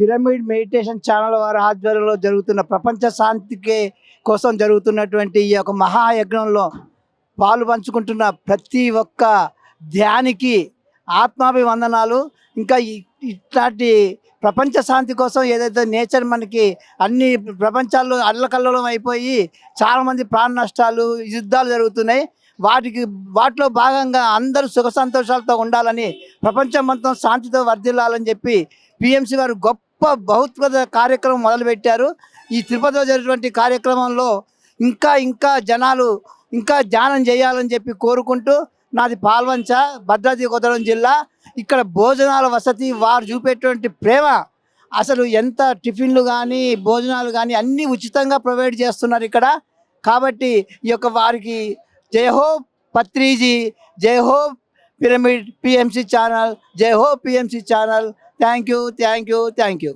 Pyramid meditation channel వారి ఆధ్వర్యంలో జరుగుతున్న ప్రపంచ శాంతికి కోసం జరుగుతున్నటువంటి ఈ యొక్క మహాయజ్ఞంలో పాలు పంచుకుంటున్న ప్రతి ఒక్క ధ్యానికి ఆత్మాభివందనాలు. ఇంకా ఇట్లాంటి ప్రపంచ శాంతి కోసం ఏదైతే నేచర్ మనకి అన్ని ప్రపంచాల్లో అల్లకల్లోలం అయిపోయి చాలామంది ప్రాణ నష్టాలు యుద్ధాలు జరుగుతున్నాయి. వాటికి వాటిలో భాగంగా అందరూ సుఖ సంతోషాలతో ఉండాలని ప్రపంచం మొత్తం శాంతితో వర్ధిల్లాలని చెప్పి పిఎంసి వారు గొప్ప బహుత్వ కార్యక్రమం మొదలుపెట్టారు. ఈ తిరుపతిలో జరిగినటువంటి కార్యక్రమంలో ఇంకా ఇంకా జనాలు ఇంకా ధ్యానం చేయాలని చెప్పి కోరుకుంటూ నాది పాల్వంచ భద్రాద్రి కొత్తగూడెం జిల్లా. ఇక్కడ భోజనాల వసతి వారు చూపేటువంటి ప్రేమ అసలు ఎంత టిఫిన్లు కానీ భోజనాలు కానీ అన్నీ ఉచితంగా ప్రొవైడ్ చేస్తున్నారు ఇక్కడ. కాబట్టి ఈ యొక్క వారికి जय हो पत्री जी, जय हो पिरामिड पीएमसी चैनल, जय हो PMC channel. Thank you thank you thank you